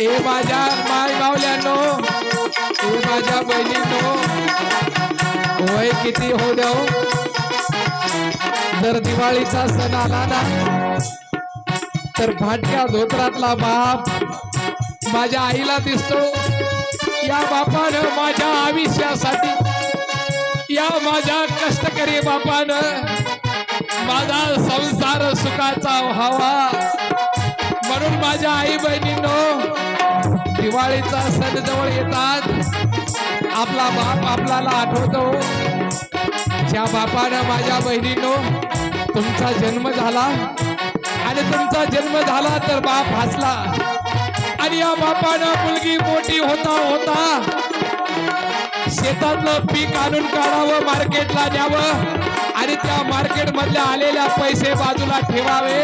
ए माझ्या माय गावल्यानो ए माझ्या बहिणीनो वय किती हो द्या हो? जर दिवाळीचा सण आला ना तर भाटक्या धोत्रातला बाप माझ्या आईला दिसतो. या बापानं माझ्या आयुष्यासाठी या माझ्या कष्टकरी बापानं माझा संसार सुखाचा व्हावा. म्हणून माझ्या आई बहिणींनो दिवाळीचा सण जवळ येतात. आपला बाप आपल्याला आठवतो. ज्या बापानं माझ्या बहिणींनो तुमचा जन्म झाला आणि तुमचा जन्म झाला तर बाप हसला. आणि या बापानं मुलगी मोठी होता होता शेतातलं पीक आणून काढावं मार्केटला द्यावं आणि त्या मार्केट मधल्या आलेल्या पैसे बाजूला ठेवावे.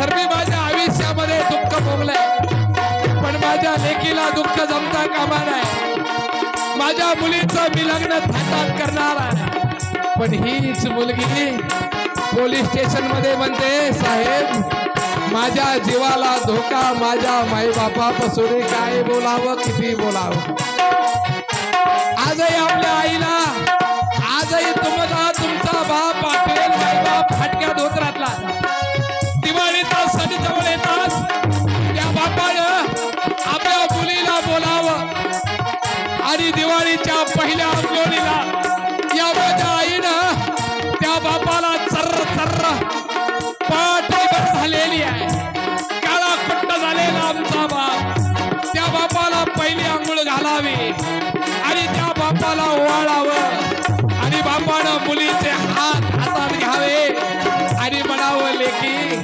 तर मी माझ्या आयुष्यामध्ये दुःख भोगलंय. पण माझ्या लेकीला दुःख जमता कामा नाही माझ्या मुलीचं मी लग्न थाटात करणार आहे. पण हीच मुलगी पोलीस स्टेशनमध्ये म्हणते साहेब माझ्या जीवाला धोका माझ्या माईबापापासून काय बोलावं किती बोलावं? आजही आपल्या आईला आजही बापाला ओवाळावं. आणि बापानं मुलीचे हात हातात घ्यावे. आणि म्हणावं लेकी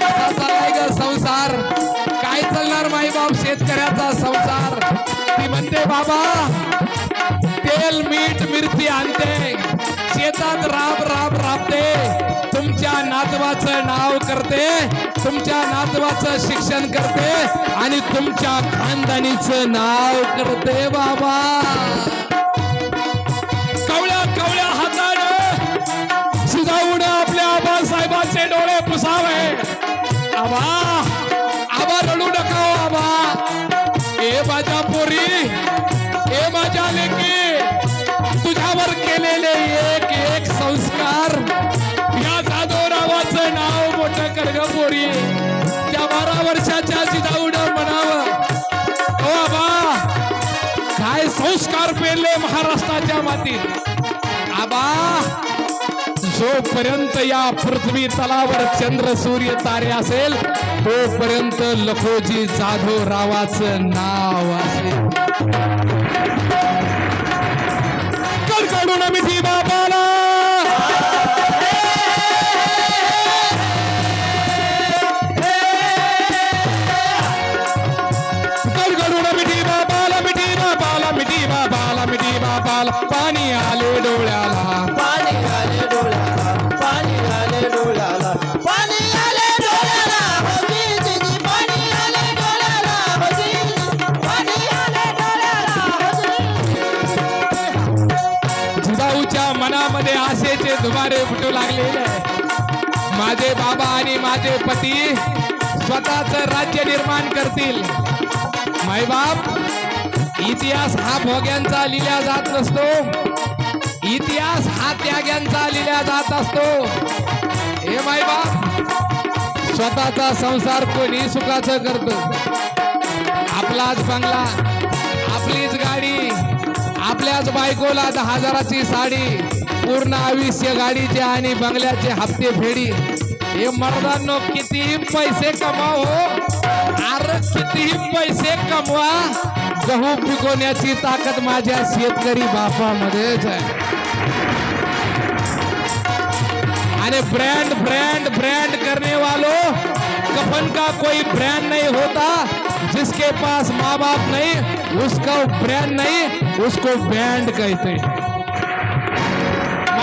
कसा चाललाय ग संसार? काय चालणार माई बाप शेतकऱ्याचा संसार? ती म्हणते बाबा तेल मीठ मिरची आणते. शेतात राब राब राबते. तुमच्या नातवाचं नाव करते. तुमच्या नातवाचं शिक्षण करते. आणि तुमच्या खानदानीचं नाव करते बाबा. आबासाहेबांचे डोळे पुसावे आबा आबा रडू नका हो आबा. ए माझ्या पोरी ए माझ्या लेकी तुझ्यावर केलेले एक एक संस्कार. या जाधवरावाचं नाव मोठं कर ग पोरी. त्या बारा वर्षाच्या जिजाऊन म्हणावं ओ आबा काय संस्कार पेरले महाराष्ट्राच्या मातीत? आबा जोपर्यंत या पृथ्वी तलावर चंद्र सूर्य तारे असेल तोपर्यंत लखोजी जाधव रावाचं नाव असेल. कडकडून मिठी बाबा आशेचे फुटू लागलेले आहे. माझे बाबा आणि माझे पती स्वतःच राज्य निर्माण करतील. मायबाप इतिहास हा भोग्यांचा लिहिला जात नसतो. इतिहास हा त्याग्यांचा लिहिला जात असतो. हे मायबाप स्वतःचा संसार कोणी सुखाचं करत आपलाच बंगला आपलीच गाडी आपल्याच बायकोला दहा हजाराची साडी पूर्ण आयुष्य गाडीचे आणि बंगल्याचे हप्ते फेडी. हे मर्दांनो कितीही पैसे कमाव अरे कितीही पैसे कमवा. गहू पिकवण्याची ताकद माझ्या शेतकरी बापामध्येच आहे. आणि ब्रँड ब्रँड ब्रँड करने वालो कफन का कोई ब्रांड नहीं होता जिसके पास माँ बाप नहीं उसका ब्रांड नहीं उसको ब्रांड कहते हैं.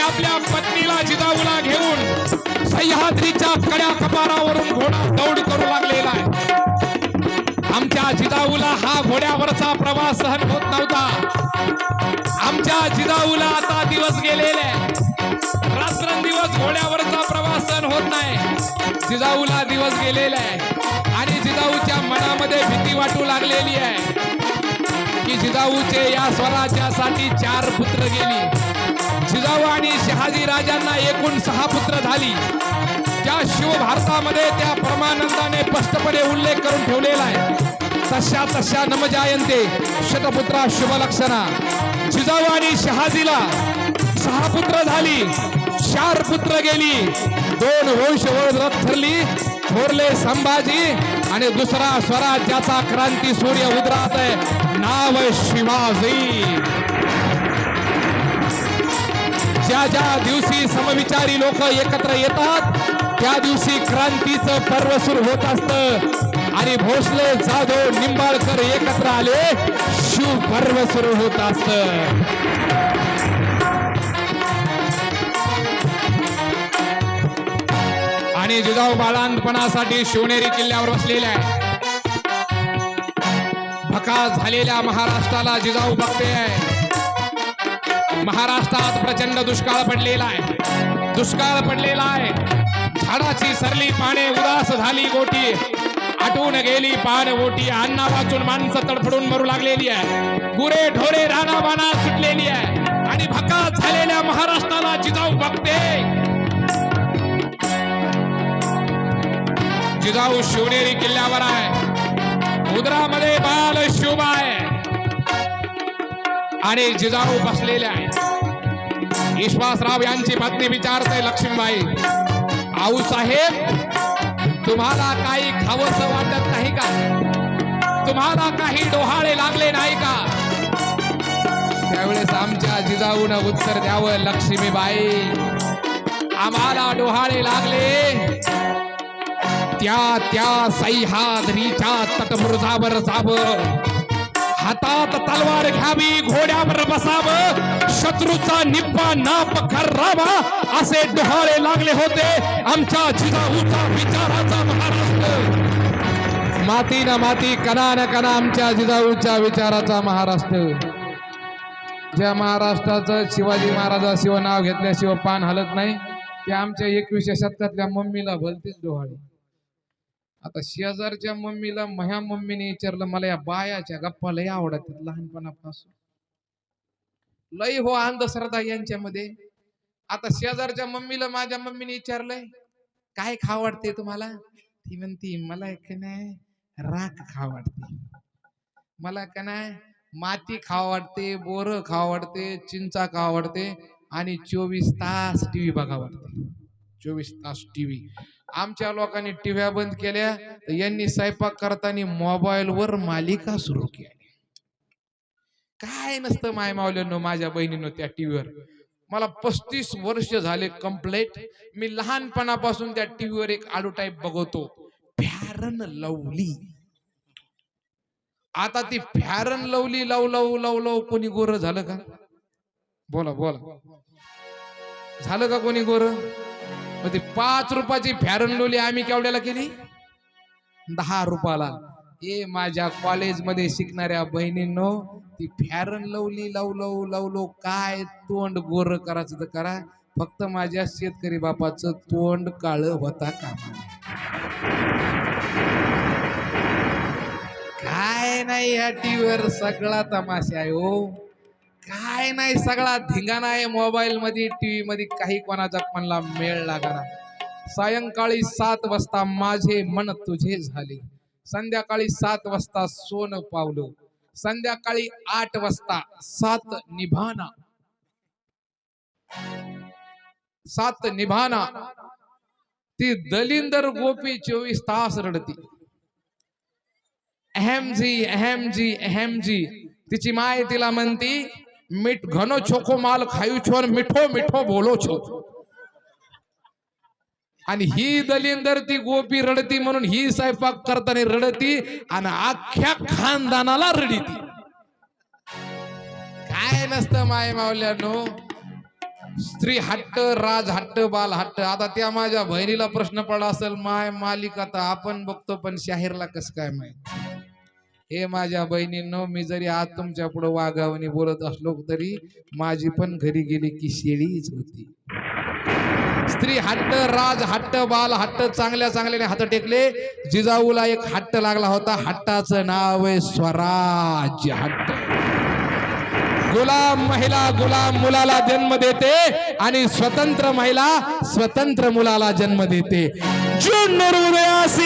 आपल्या पत्नीला जिजाऊला घेऊन सह्याद्रीच्या कड्या कपारावरून घोडा दौड करू लागलेला आहे. आमच्या जिजाऊला हा घोड्यावरचा प्रवास सहन होत नव्हता. आमच्या जिजाऊला आता दिवस गेलेले आहे. रात्रंदिवस घोड्यावरचा प्रवास सहन होत नाही. जिजाऊला दिवस गेलेला आहे. आणि जिजाऊच्या मनामध्ये भीती वाटू लागलेली आहे. की जिजाऊचे या स्वराज्यासाठी चार पुत्र गेली. जिजाऊ आणि शहाजी राजांना एकूण सहा पुत्र झाली. त्या शिवभारतामध्ये त्या परमानंदाने स्पष्टपणे उल्लेख करून ठेवलेला आहे. तशा तशा नमजायंते शतपुत्रा शुभलक्षणा. जिजाऊ आणि शहाजीला सहा पुत्र झाली चार पुत्र गेली दोन वंश रथ ठरली थोरले संभाजी आणि दुसरा स्वराज्याचा क्रांती सूर्य उदरात आहे. नाव शिवाजी. ज्या ज्या दिवशी समविचारी लोक एकत्र येतात त्या दिवशी क्रांतीचं पर्व सुरू होत असतं. आणि भोसले जाधव निंबाळकर एकत्र आले शिव पर्व सुरू होत असत. आणि जिजाऊ बाळांपणासाठी शिवनेरी किल्ल्यावर बसलेल्या आहे. भका झालेल्या महाराष्ट्राला जिजाऊ बघते आहे. महाराष्ट्रात प्रचंड दुष्काळ पडलेला आहे. दुष्काळ पडलेला आहे. झाडाची सरली पाने उदास झाली गोटी. आटून गेली पान ओटी अन्ना वाचून माणसं तडफडून मरू लागलेली आहे. गुरे ढोरे रानाबाना सुटलेली आहे. आणि भकास झालेल्या महाराष्ट्राला जिजाऊ बघते. जिजाऊ शिवनेरी किल्ल्यावर आहे. उदरामध्ये बाल शुभ आहे. आणि जिजाऊ बसलेले आहे. विश्वासराव यांची पत्नी विचारते लक्ष्मीबाई आऊ साहेब तुम्हाला काही खावस वाटत नाही का? तुम्हाला काही डोहाळे लागले नाही का? त्यावेळेस आमच्या जिजाऊन उत्तर द्यावं लक्ष्मीबाई आम्हाला डोहाळे लागले. त्या त्या सह्याद्रीच्या तटमृजावर जावं. हातात तलवार घ्यावी घोड्यावर बसावं शत्रूचा निप्पा नाप करावा असे डोहाळे लागले होते आमच्या जिजाऊचा विचाराचा महाराष्ट्र. माती ना माती कणा न कणा आमच्या जिजाऊच्या विचाराचा महाराष्ट्र. ज्या महाराष्ट्राचं शिवाजी महाराजाशिव नाव घेतल्याशिवाय पान हलत नाही ते आमच्या एकविसशे शतकातल्या मम्मीला भलतीच डोहाळे. आता शेजारच्या मम्मीला माझ्या मम्मीने विचारलं मला या बायाच्या गप्पा लय आवडतात लहानपणापासून. लय हो अंधश्रद्धा यांच्यामध्ये. आता शेजारच्या मम्मीला माझ्या मम्मीने विचारलंय काय खाव वाटते तुम्हाला? ती म्हणती मला एक नाही राख खाव वाटते मला का नाही माती खाव वाटते बोर खाव वाटते चिंचा खाव वाटते आणि चोवीस तास टीव्ही बघा वाटते चोवीस तास टीव्ही. आमच्या लोकांनी टीव्या बंद केल्या तर यांनी स्वयंपाक करताना मोबाईलवर मालिका सुरू केली. काय नसतं माय मावल्यानो माझ्या बहिणीनं त्या टीव्हीवर. मला पस्तीस वर्ष झाले कम्प्लेट मी लहानपणापासून त्या टीव्हीवर एक आडू टाईप बघवतो फॅरन लवली. आता ती fair and lovely love love love love कोणी गोर झालं का? बोला बोला. झालं का कोणी गोर? मग ते पाच रुपयाची फॅरन लोली आम्ही केवढ्याला केली? दहा रुपयाला. ए माझ्या कॉलेजमध्ये शिकणाऱ्या बहिणींनो ती फॅरन लवली लवलव लव काय तोंड गोर करायचं तर करा. फक्त माझ्या शेतकरी बापाचं तोंड काळ होता कामा काय नाही ह्या टीव्हीवर सगळा तमाशा आहे हो. काय नाही सगळा धिंगाणा आहे मोबाईल मध्ये टीव्ही मध्ये काही कोणाचा कोणाला मेळ लागणार. सायंकाळी सात वाजता माझे मन तुझे झाले. संध्याकाळी सात वाजता सोन पावलं. संध्याकाळी आठ वाजता सात निभाना. सात निभाना. ती दलिंदर गोपी चोवीस तास रडती. अहमजी अहमजी अहमजी तिची माय तिला म्हणती मीठ घनो छोखो माल खायू छोर मिठो मिठो बोलो छो? आणि ही दलिंदर ती गोपी रडती म्हणून ही स्वयंपाक करताना रडती आणि अख्ख्या खानदानाला रडीती. काय नसतं माय मावल्यानो? स्त्री हट्ट राज हट्ट बाल हट्ट. आता त्या माझ्या बहिणीला प्रश्न पडला असेल माय मालिक आता आपण बघतो पण शाहीरला कस काय माहीत? हे माझ्या बहिणींनो मी जरी आज तुमच्यापुढे वागावणी बोलत असलो तरी माझी पण घरी गेली की शेळीच होती. स्त्री हट्ट राज हट्ट बाल हट्ट चांगल्या चांगल्याने हात टेकले. जिजाऊला एक हट्ट लागला होता. हट्टाचं नाव आहे स्वराज्य हट्ट. गुलाम महिला गुलाम मुलाला जन्म देते आणि स्वतंत्र महिला स्वतंत्र मुलाला जन्म देते. जून उदयास